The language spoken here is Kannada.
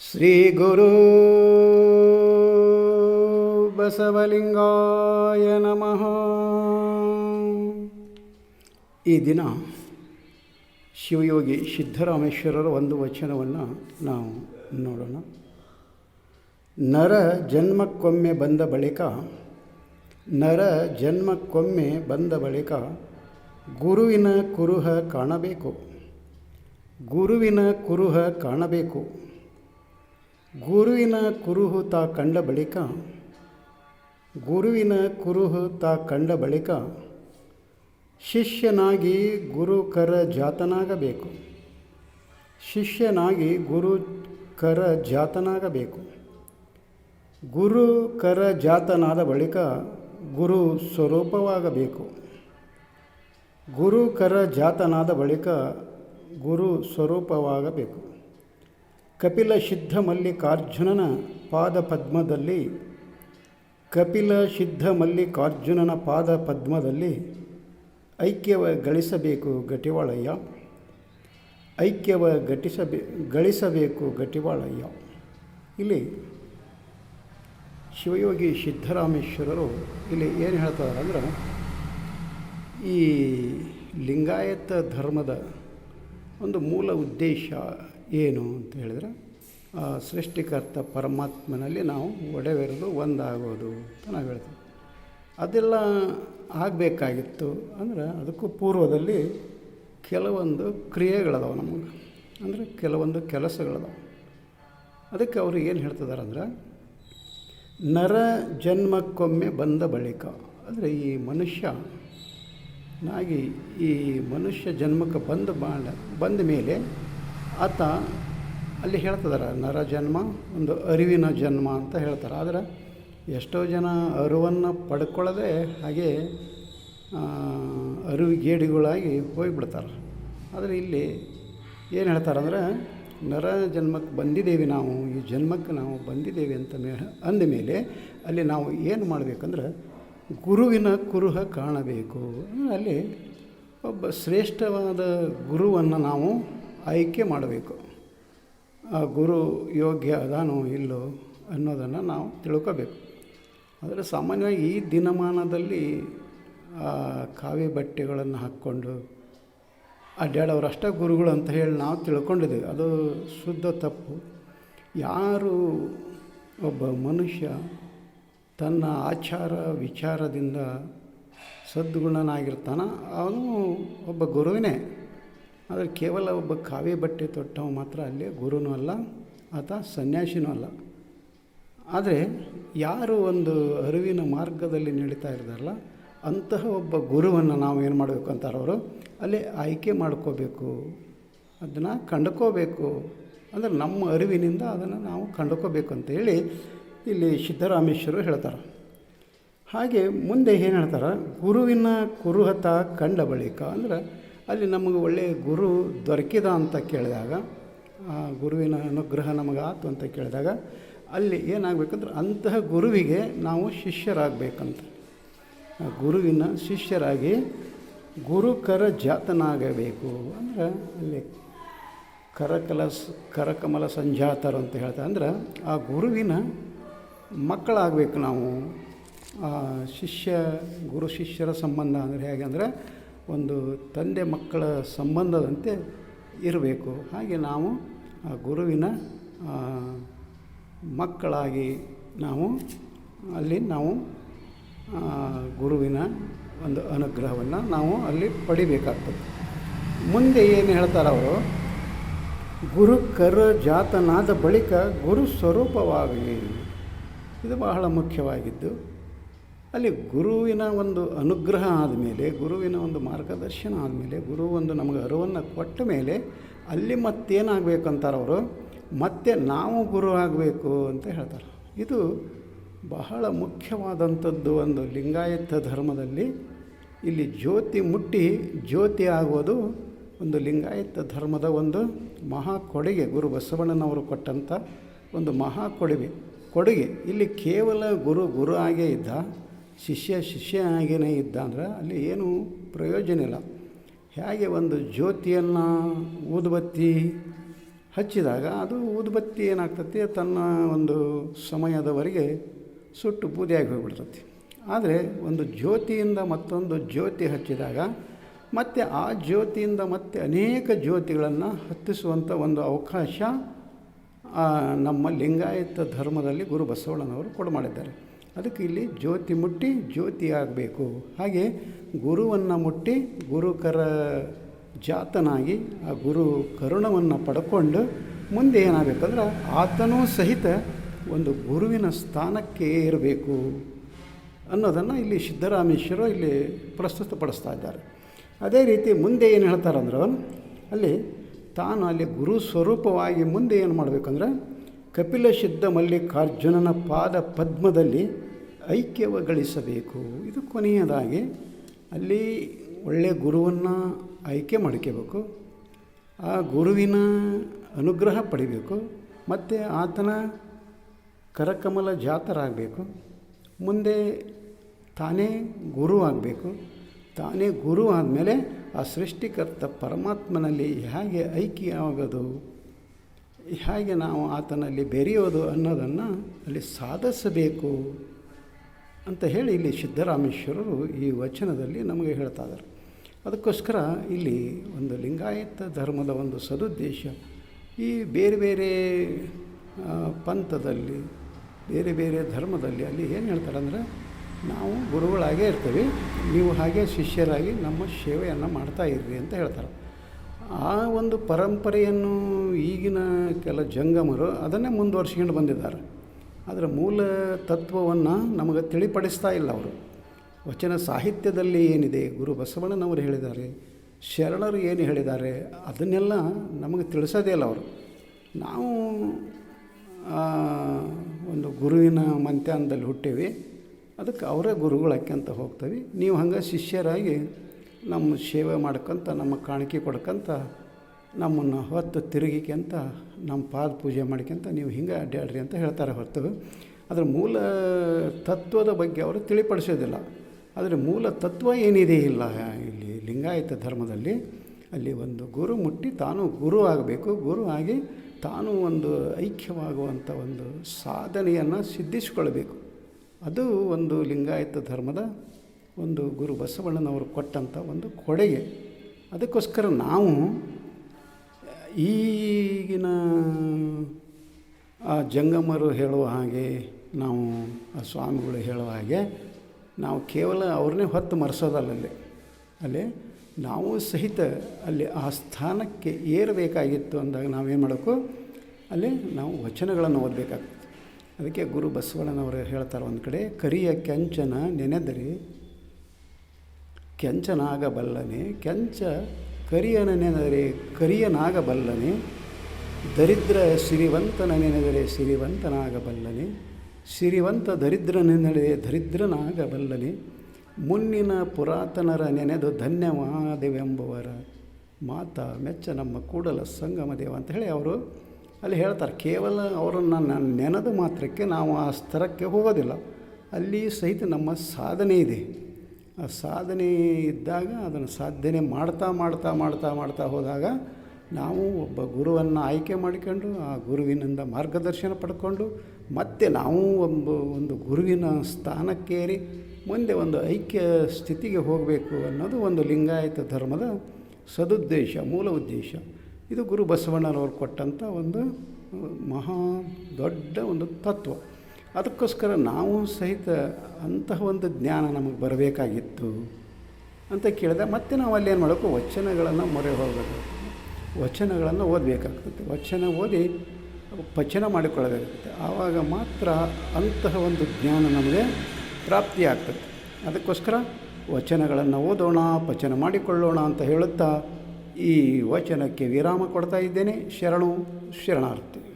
ಶ್ರೀ ಗುರು ಬಸವಲಿಂಗಾಯ ನಮಃ ಈ ದಿನ ಶಿವಯೋಗಿ ಸಿದ್ಧರಾಮೇಶ್ವರರ ಒಂದು ವಚನವನ್ನು ನಾವು ನೋಡೋಣ. ನರ ಜನ್ಮಕ್ಕೊಮ್ಮೆ ಬಂದ ಬಳಿಕ ನರ ಜನ್ಮಕ್ಕೊಮ್ಮೆ ಬಂದ ಬಳಿಕ ಗುರುವಿನ ಕುರುಹ ಕಾಣಬೇಕು. ಗುರುವಿನ ಕುರುಹ ಕಾಣಬೇಕು. ಗುರುವಿನ ಕುರುಹು ತಾ ಕಂಡ ಬಳಿಕ, ಗುರುವಿನ ಕುರುಹು ತಾ ಕಂಡ ಬಳಿಕ ಶಿಷ್ಯನಾಗಿ ಗುರುಕರ ಜಾತನಾಗಬೇಕು. ಶಿಷ್ಯನಾಗಿ ಗುರುಕರ ಜಾತನಾಗಬೇಕು. ಗುರುಕರ ಜಾತನಾದ ಬಳಿಕ ಗುರು ಸ್ವರೂಪವಾಗಬೇಕು. ಗುರು ಕರ ಜಾತನಾದ ಬಳಿಕ ಗುರು ಸ್ವರೂಪವಾಗಬೇಕು. ಕಪಿಲ ಸಿದ್ಧ ಮಲ್ಲಿಕಾರ್ಜುನನ ಪಾದ ಪದ್ಮದಲ್ಲಿ, ಕಪಿಲ ಸಿದ್ಧ ಮಲ್ಲಿಕಾರ್ಜುನನ ಪಾದ ಪದ್ಮದಲ್ಲಿ ಐಕ್ಯವ ಗಳಿಸಬೇಕು ಗಟಿವಾಳಯ್ಯ ಐಕ್ಯವ ಘಟಿಸಬೇ, ಗಳಿಸಬೇಕು ಗಟಿವಾಳಯ್ಯ ಇಲ್ಲಿ ಶಿವಯೋಗಿ ಸಿದ್ದರಾಮೇಶ್ವರರು ಇಲ್ಲಿ ಏನು ಹೇಳ್ತಾರೆ ಅಂದ್ರೆ, ಈ ಲಿಂಗಾಯತ ಧರ್ಮದ ಒಂದು ಮೂಲ ಉದ್ದೇಶ ಏನು ಅಂತ ಹೇಳಿದ್ರೆ, ಆ ಸೃಷ್ಟಿಕರ್ತ ಪರಮಾತ್ಮನಲ್ಲಿ ನಾವು ಒಡೆವೆರೆದು ಒಂದಾಗೋದು ಅಂತ ನಾವು ಹೇಳ್ತೀವಿ. ಅದೆಲ್ಲ ಆಗಬೇಕಾಗಿತ್ತು ಅಂದ್ರೆ, ಅದಕ್ಕೂ ಪೂರ್ವದಲ್ಲಿ ಕೆಲವೊಂದು ಕ್ರಿಯೆಗಳದಾವೆ ನಮಗೆ. ಅಂದರೆ ಕೆಲವೊಂದು ಕೆಲಸಗಳದಾವೆ. ಅದಕ್ಕೆ ಅವರು ಏನು ಹೇಳ್ತಿದ್ದಾರೆ ಅಂದ್ರೆ ನರ ಜನ್ಮಕ್ಕೊಮ್ಮೆ ಬಂದ ಬಳಿಕ ಅಂದರೆ ಈ ಮನುಷ್ಯ, ನಾಗಿ ಈ ಮನುಷ್ಯ ಜನ್ಮಕ್ಕೆ ಬಂದ ಬಾಳ, ಬಂದ ಮೇಲೆ ಆತ ಅಲ್ಲಿ ಹೇಳ್ತದಾರ, ನರ ಜನ್ಮ, ಒಂದು ಅರಿವಿನ ಜನ್ಮ ಅಂತ ಹೇಳ್ತಾರೆ. ಆದರೆ ಎಷ್ಟೋ ಜನ ಅರಿವನ್ನು ಪಡ್ಕೊಳ್ಳದೆ ಹಾಗೆ ಅರಿವಿಗೇಡಿಗಳಾಗಿ ಹೋಗಿಬಿಡ್ತಾರೆ. ಆದರೆ ಇಲ್ಲಿ ಏನು ಹೇಳ್ತಾರೆ ಅಂದರೆ ನರ ಜನ್ಮಕ್ಕೆ ಬಂದಿದ್ದೇವೆ ನಾವು, ಈ ಜನ್ಮಕ್ಕೆ ನಾವು ಬಂದಿದ್ದೇವೆ ಅಂತ ಮೇ, ಅಂದ ಮೇಲೆ ಅಲ್ಲಿ ನಾವು ಏನು ಮಾಡಬೇಕಂದ್ರೆ ಗುರುವಿನ ಕುರುಹ ಕಾಣಬೇಕು. ಅಲ್ಲಿ ಒಬ್ಬ ಶ್ರೇಷ್ಠವಾದ ಗುರುವನ್ನು ನಾವು ಆಯ್ಕೆ ಮಾಡಬೇಕು. ಆ ಗುರು ಯೋಗ್ಯ ಅದಾನೋ ಇಲ್ಲೋ ಅನ್ನೋದನ್ನು ನಾವು ತಿಳ್ಕೋಬೇಕು. ಆದರೆ ಸಾಮಾನ್ಯವಾಗಿ ಈ ದಿನಮಾನದಲ್ಲಿ ಕಾವಿ ಬಟ್ಟೆಗಳನ್ನು ಹಾಕ್ಕೊಂಡು ಅಡ್ಡಾಡೋರು ಅಷ್ಟೇ ಗುರುಗಳು ಅಂತ ಹೇಳಿ ನಾವು ತಿಳ್ಕೊಂಡಿದ್ದೀವಿ. ಅದು ಶುದ್ಧ ತಪ್ಪು. ಯಾರು ಒಬ್ಬ ಮನುಷ್ಯ ತನ್ನ ಆಚಾರ ವಿಚಾರದಿಂದ ಸದ್ಗುಣನಾಗಿರ್ತಾನ? ಅವನು ಒಬ್ಬ ಗುರುವಿನೇ. ಆದರೆ ಕೇವಲ ಒಬ್ಬ ಕಾವಿ ಬಟ್ಟೆ ತೊಟ್ಟವ ಮಾತ್ರ ಅಲ್ಲಿ ಗುರುನೂ ಅಲ್ಲ, ಆತ ಸನ್ಯಾಸಿನೂ ಅಲ್ಲ. ಆದರೆ ಯಾರು ಒಂದು ಅರಿವಿನ ಮಾರ್ಗದಲ್ಲಿ ನಡೀತಾ ಇರ್ತಾರಲ್ಲ ಅಂತಹ ಒಬ್ಬ ಗುರುವನ್ನು ನಾವು ಏನು ಮಾಡಬೇಕು ಅಂತಾರೆ ಅವರು ಅಲ್ಲಿ ಆಯ್ಕೆ ಮಾಡ್ಕೋಬೇಕು, ಅದನ್ನು ಕಂಡುಕೋಬೇಕು. ಅಂದರೆ ನಮ್ಮ ಅರಿವಿನಿಂದ ಅದನ್ನು ನಾವು ಕಂಡುಕೋಬೇಕು ಅಂತೇಳಿ ಇಲ್ಲಿ ಸಿದ್ಧರಾಮೇಶ್ವರು ಹೇಳ್ತಾರೆ. ಹಾಗೆ ಮುಂದೆ ಏನು ಹೇಳ್ತಾರೆ, ಗುರುವಿನ ಕುರುಹತ ಕಂಡ ಬಳಿಕ, ಅಂದ್ರೆ ಅಲ್ಲಿ ನಮಗೆ ಒಳ್ಳೆಯ ಗುರು ದೊರಕಿದ ಅಂತ ಕೇಳಿದಾಗ, ಆ ಗುರುವಿನ ಅನುಗ್ರಹ ನಮಗಾತು ಅಂತ ಕೇಳಿದಾಗ, ಅಲ್ಲಿ ಏನಾಗಬೇಕಂದ್ರೆ ಅಂತಹ ಗುರುವಿಗೆ ನಾವು ಶಿಷ್ಯರಾಗಬೇಕಂತ. ಗುರುವಿನ ಶಿಷ್ಯರಾಗಿ ಗುರುಕರ ಜಾತನಾಗಬೇಕು. ಅಂದರೆ ಅಲ್ಲಿ ಕರಕಲ ಕರಕಮಲ ಸಂಜಾತರು ಅಂತ ಹೇಳ್ತಾರೆ. ಅಂದ್ರೆ ಆ ಗುರುವಿನ ಮಕ್ಕಳಾಗಬೇಕು ನಾವು. ಆ ಶಿಷ್ಯ, ಗುರು ಶಿಷ್ಯರ ಸಂಬಂಧ ಅಂದರೆ ಹೇಗೆ ಅಂದರೆ ಒಂದು ತಂದೆ ಮಕ್ಕಳ ಸಂಬಂಧದಂತೆ ಇರಬೇಕು. ಹಾಗೆ ನಾವು ಆ ಗುರುವಿನ ಮಕ್ಕಳಾಗಿ ನಾವು ಅಲ್ಲಿ ನಾವು ಗುರುವಿನ ಒಂದು ಅನುಗ್ರಹವನ್ನು ನಾವು ಅಲ್ಲಿ ಪಡಿಬೇಕಾಗ್ತದೆ. ಮುಂದೆ ಏನು ಹೇಳ್ತಾರೆ ಅವರು? ಗುರು ಕರ ಜಾತನಾದ ಬಳಿಕ ಗುರು ಸ್ವರೂಪವಾಗಿ ಇದು ಬಹಳ ಮುಖ್ಯವಾಗಿದ್ದು, ಅಲ್ಲಿ ಗುರುವಿನ ಒಂದು ಅನುಗ್ರಹ ಆದಮೇಲೆ, ಗುರುವಿನ ಒಂದು ಮಾರ್ಗದರ್ಶನ ಆದಮೇಲೆ, ಗುರು ಒಂದು ನಮಗೆ ಅರಿವನ್ನು ಕೊಟ್ಟ ಮೇಲೆ ಅಲ್ಲಿ ಮತ್ತೇನಾಗಬೇಕು ಅಂತಾರೆ ಅವರು? ಮತ್ತೆ ನಾವು ಗುರು ಆಗಬೇಕು ಅಂತ ಹೇಳ್ತಾರೆ. ಇದು ಬಹಳ ಮುಖ್ಯವಾದಂಥದ್ದು ಒಂದು ಲಿಂಗಾಯತ ಧರ್ಮದಲ್ಲಿ ಇಲ್ಲಿ ಜ್ಯೋತಿ ಮುಟ್ಟಿ ಜ್ಯೋತಿ ಆಗೋದು ಒಂದು ಲಿಂಗಾಯತ ಧರ್ಮದ ಒಂದು ಮಹಾ ಕೊಡುಗೆ. ಗುರು ಬಸವಣ್ಣನವರು ಕೊಟ್ಟಂಥ ಒಂದು ಮಹಾ ಕೊಡುಗೆ. ಕೊಡುಗೆ. ಇಲ್ಲಿ ಕೇವಲ ಗುರು ಗುರು ಆಗೇ ಇದ್ದ, ಶಿಷ್ಯ ಶಿಷ್ಯ ಆಗೇನೇ ಇದ್ದ ಅಂದ್ರೆ ಅಲ್ಲಿ ಏನೂ ಪ್ರಯೋಜನ ಇಲ್ಲ. ಹೇಗೆ ಒಂದು ಜ್ಯೋತಿಯನ್ನು ಊದುಬತ್ತಿ ಹಚ್ಚಿದಾಗ ಅದು ಊದುಬತ್ತಿ ಏನಾಗ್ತತಿ? ತನ್ನ ಒಂದು ಸಮಯದವರೆಗೆ ಸುಟ್ಟು ಬೂದಿಯಾಗಿ ಹೋಗಿಬಿಡ್ತತಿ. ಆದರೆ ಒಂದು ಜ್ಯೋತಿಯಿಂದ ಮತ್ತೊಂದು ಜ್ಯೋತಿ ಹಚ್ಚಿದಾಗ ಮತ್ತು ಆ ಜ್ಯೋತಿಯಿಂದ ಮತ್ತೆ ಅನೇಕ ಜ್ಯೋತಿಗಳನ್ನು ಹತ್ತಿಸುವಂಥ ಒಂದು ಅವಕಾಶ ನಮ್ಮ ಲಿಂಗಾಯತ ಧರ್ಮದಲ್ಲಿ ಗುರು ಬಸವಣ್ಣನವರು ಕೊಡು ಮಾಡಿದ್ದಾರೆ. ಅದಕ್ಕೆ ಇಲ್ಲಿ ಜ್ಯೋತಿ ಮುಟ್ಟಿ ಜ್ಯೋತಿ ಆಗಬೇಕು. ಹಾಗೆ ಗುರುವನ್ನು ಮುಟ್ಟಿ ಗುರುಕರ ಜಾತನಾಗಿ ಆ ಗುರು ಕರುಣವನ್ನು ಪಡ್ಕೊಂಡು ಮುಂದೆ ಏನಾಗಬೇಕಂದ್ರೆ ಆತನೂ ಸಹಿತ ಒಂದು ಗುರುವಿನ ಸ್ಥಾನಕ್ಕೆ ಇರಬೇಕು ಅನ್ನೋದನ್ನು ಇಲ್ಲಿ ಸಿದ್ದರಾಮೇಶ್ವರ ಇಲ್ಲಿ ಪ್ರಸ್ತುತಪಡಿಸ್ತಾ ಇದ್ದಾರೆ. ಅದೇ ರೀತಿ ಮುಂದೆ ಏನು ಹೇಳ್ತಾರಂದ್ರೆ, ಅಲ್ಲಿ ತಾನು ಅಲ್ಲಿ ಗುರು ಸ್ವರೂಪವಾಗಿ ಮುಂದೆ ಏನು ಮಾಡಬೇಕಂದ್ರೆ, ಕಪಿಲ ಸಿದ್ಧ ಮಲ್ಲಿಕಾರ್ಜುನನ ಪಾದ ಪದ್ಮದಲ್ಲಿ ಐಕ್ಯವ ಗಳಿಸಬೇಕು ಇದು ಕೊನೆಯದಾಗಿ ಅಲ್ಲಿ ಒಳ್ಳೆಯ ಗುರುವನ್ನು ಆಯ್ಕೆ ಮಾಡ್ಕೋಬೇಕು. ಆ ಗುರುವಿನ ಅನುಗ್ರಹ ಪಡಿಬೇಕು. ಮತ್ತು ಆತನ ಕರಕಮಲ ಜಾತರಾಗಬೇಕು. ಮುಂದೆ ತಾನೇ ಗುರು ಆಗಬೇಕು. ತಾನೇ ಗುರು ಆದಮೇಲೆ ಆ ಸೃಷ್ಟಿಕರ್ತ ಪರಮಾತ್ಮನಲ್ಲಿ ಹೇಗೆ ಐಕ್ಯ ಆಗೋದು? ಹೇಗೆ ನಾವು ಆತನಲ್ಲಿ ಬೆರೆಯೋದು ಅನ್ನೋದನ್ನು ಅಲ್ಲಿ ಸಾಧಿಸಬೇಕು ಅಂತ ಹೇಳಿ ಇಲ್ಲಿ ಸಿದ್ದರಾಮೇಶ್ವರರು ಈ ವಚನದಲ್ಲಿ ನಮಗೆ ಹೇಳ್ತಾ ಇದ್ದಾರೆ. ಅದಕ್ಕೋಸ್ಕರ ಇಲ್ಲಿ ಒಂದು ಲಿಂಗಾಯತ ಧರ್ಮದ ಒಂದು ಸದುದ್ದೇಶ ಈ ಬೇರೆ ಬೇರೆ ಪಂಥದಲ್ಲಿ ಬೇರೆ ಬೇರೆ ಧರ್ಮದಲ್ಲಿ ಅಲ್ಲಿ ಏನು ಹೇಳ್ತಾರೆ ಅಂದರೆ, ನಾವು ಗುರುಗಳಾಗೇ ಇರ್ತೀವಿ, ನೀವು ಹಾಗೆ ಶಿಷ್ಯರಾಗಿ ನಮ್ಮ ಸೇವೆಯನ್ನು ಮಾಡ್ತಾ ಇರ್ರಿ ಅಂತ ಹೇಳ್ತಾರೆ. ಆ ಒಂದು ಪರಂಪರೆಯನ್ನು ಈಗಿನ ಕೆಲ ಜಂಗಮರು ಅದನ್ನೇ ಮುಂದುವರ್ಸ್ಕೊಂಡು ಬಂದಿದ್ದಾರೆ. ಅದರ ಮೂಲ ತತ್ವವನ್ನು ನಮಗೆ ತಿಳಿಪಡಿಸ್ತಾ ಇಲ್ಲ ಅವರು. ವಚನ ಸಾಹಿತ್ಯದಲ್ಲಿ ಏನಿದೆ, ಗುರು ಬಸವಣ್ಣನವರು ಹೇಳಿದ್ದಾರೆ, ಶರಣರು ಏನು ಹೇಳಿದ್ದಾರೆ, ಅದನ್ನೆಲ್ಲ ನಮಗೆ ತಿಳಿಸೋದೇ ಇಲ್ಲ ಅವರು. ನಾವು ಒಂದು ಗುರುವಿನ ಮಂತ್ಯಾನದಲ್ಲಿ ಹುಟ್ಟೀವಿ. ಅದಕ್ಕೆ ಅವರೇ ಗುರುಗಳು ಹಾಕ್ಯಂತ ಹೋಗ್ತೀವಿ. ನೀವು ಹಂಗೆ ಶಿಷ್ಯರಾಗಿ ನಮ್ಮ ಸೇವೆ ಮಾಡ್ಕೊಂತ, ನಮ್ಮ ಕಾಣಿಕೆ ಕೊಡ್ಕಂತ, ನಮ್ಮನ್ನು ಹೊತ್ತು ತಿರುಗಿಕ್ಯಂತ ನಮ್ಮ ಪಾದ ಪೂಜೆ ಮಾಡ್ಕೊಂತ ನೀವು ಹಿಂಗೆ ಅಡ್ಡಾಡ್ರಿ ಅಂತ ಹೇಳ್ತಾರೆ ಹೊರತು. ಅದರ ಮೂಲ ತತ್ವದ ಬಗ್ಗೆ ಅವರು ತಿಳಿಪಡಿಸೋದಿಲ್ಲ. ಆದರೆ ಮೂಲ ತತ್ವ ಏನಿದೆ ಇಲ್ಲ ಇಲ್ಲಿ ಲಿಂಗಾಯತ ಧರ್ಮದಲ್ಲಿ. ಅಲ್ಲಿ ಒಂದು ಗುರು ಮುಟ್ಟಿ ತಾನು ಗುರು ಆಗಬೇಕು. ಗುರು ಆಗಿ ತಾನು ಒಂದು ಐಕ್ಯವಾಗುವಂಥ ಒಂದು ಸಾಧನೆಯನ್ನು ಸಿದ್ಧಿಸಿಕೊಳ್ಬೇಕು. ಅದು ಒಂದು ಲಿಂಗಾಯತ ಧರ್ಮದ ಒಂದು ಗುರು ಬಸವಣ್ಣನವರು ಕೊಟ್ಟಂಥ ಒಂದು ಕೊಡುಗೆ. ಅದಕ್ಕೋಸ್ಕರ ನಾವು ಈಗಿನ ಆ ಜಂಗಮರು ಹೇಳುವ ಹಾಗೆ, ನಾವು ಆ ಸ್ವಾಮಿಗಳು ಹೇಳುವ ಹಾಗೆ, ನಾವು ಕೇವಲ ಅವ್ರನ್ನೇ ಹೊತ್ತು ಮರೆಸೋದಲ್ಲಲ್ಲಿ ಅಲ್ಲಿ ನಾವು ಸಹಿತ ಅಲ್ಲಿ ಆ ಸ್ಥಾನಕ್ಕೆ ಏರಬೇಕಾಗಿತ್ತು ಅಂದಾಗ ನಾವೇನು ಮಾಡಬೇಕು? ಅಲ್ಲಿ ನಾವು ವಚನಗಳನ್ನು ಓದಬೇಕಾಗ್ತದೆ. ಅದಕ್ಕೆ ಗುರು ಬಸವಣ್ಣನವರು ಹೇಳ್ತಾರೆ ಒಂದು ಕಡೆ, ಕರಿಯ ಕೆಂಚನ ನೆನೆದರೆ ಕೆಂಚನಾಗಬಲ್ಲನೆ, ಕೆಂಚ ಕರಿಯನ ನೆನೆದರೆ ಕರಿಯನಾಗಬಲ್ಲನೆ, ದರಿದ್ರ ಸಿರಿವಂತನ ನೆನೆದರೆ ಸಿರಿವಂತನಾಗಬಲ್ಲನೆ, ಸಿರಿವಂತ ದರಿದ್ರನೆನೆದರೆ ದರಿದ್ರನಾಗಬಲ್ಲನೆ ಮುನ್ನಿನ ಪುರಾತನರ ನೆನೆದು ಧನ್ಯವಾದವೆಂಬುವರ ಮಾತ ಮೆಚ್ಚ ನಮ್ಮ ಕೂಡಲ ಸಂಗಮ ದೇವ ಅಂತ ಹೇಳಿ ಅವರು ಅಲ್ಲಿ ಹೇಳ್ತಾರೆ, ಕೇವಲ ಅವರನ್ನು ನಾನು ನೆನೆದು ಮಾತ್ರಕ್ಕೆ ನಾವು ಆ ಸ್ತರಕ್ಕೆ ಹೋಗೋದಿಲ್ಲ, ಅಲ್ಲಿ ಸಹಿತ ನಮ್ಮ ಸಾಧನೆ ಇದೆ. ಆ ಸಾಧನೆ ಇದ್ದಾಗ ಅದನ್ನು ಸಾಧನೆ ಮಾಡ್ತಾ ಮಾಡ್ತಾ ಮಾಡ್ತಾ ಮಾಡ್ತಾ ಹೋದಾಗ ನಾವು ಒಬ್ಬ ಗುರುವನ್ನು ಆಯ್ಕೆ ಮಾಡಿಕೊಂಡು ಆ ಗುರುವಿನಿಂದ ಮಾರ್ಗದರ್ಶನ ಪಡ್ಕೊಂಡು ಮತ್ತೆ ನಾವು ಒಂದು ಒಂದು ಗುರುವಿನ ಸ್ಥಾನಕ್ಕೇರಿ ಮುಂದೆ ಒಂದು ಐಕ್ಯ ಸ್ಥಿತಿಗೆ ಹೋಗಬೇಕು ಅನ್ನೋದು ಒಂದು ಲಿಂಗಾಯತ ಧರ್ಮದ ಸದುದ್ದೇಶ, ಮೂಲ ಉದ್ದೇಶ. ಇದು ಗುರು ಬಸವಣ್ಣನವರು ಕೊಟ್ಟಂಥ ಒಂದು ಮಹಾ ದೊಡ್ಡ ಒಂದು ತತ್ವ. ಅದಕ್ಕೋಸ್ಕರ ನಾವು ಸಹಿತ ಅಂತಹ ಒಂದು ಜ್ಞಾನ ನಮಗೆ ಬರಬೇಕಾಗಿತ್ತು ಅಂತ ಕೇಳಿದೆ ಮತ್ತೆ ನಾವು ಅಲ್ಲಿ ಏನು ಮಾಡಬೇಕು? ವಚನಗಳನ್ನು ಮೊರೆ ಹೋಗಬೇಕು. ವಚನಗಳನ್ನು ಓದಬೇಕಾಗ್ತದೆ. ವಚನ ಓದಿ ಪಚನ ಮಾಡಿಕೊಳ್ಳಬೇಕಾಗುತ್ತೆ ಆವಾಗ ಮಾತ್ರ ಅಂತಹ ಒಂದು ಜ್ಞಾನ ನಮಗೆ ಪ್ರಾಪ್ತಿಯಾಗ್ತದೆ ಅದಕ್ಕೋಸ್ಕರ ವಚನಗಳನ್ನು ಓದೋಣ, ಪಚನ ಮಾಡಿಕೊಳ್ಳೋಣ ಅಂತ ಹೇಳುತ್ತಾ ಈ ವಚನಕ್ಕೆ ವಿರಾಮ ಕೊಡ್ತಾ ಇದ್ದೇನೆ. ಶರಣು ಶರಣಾರ್ಥಿ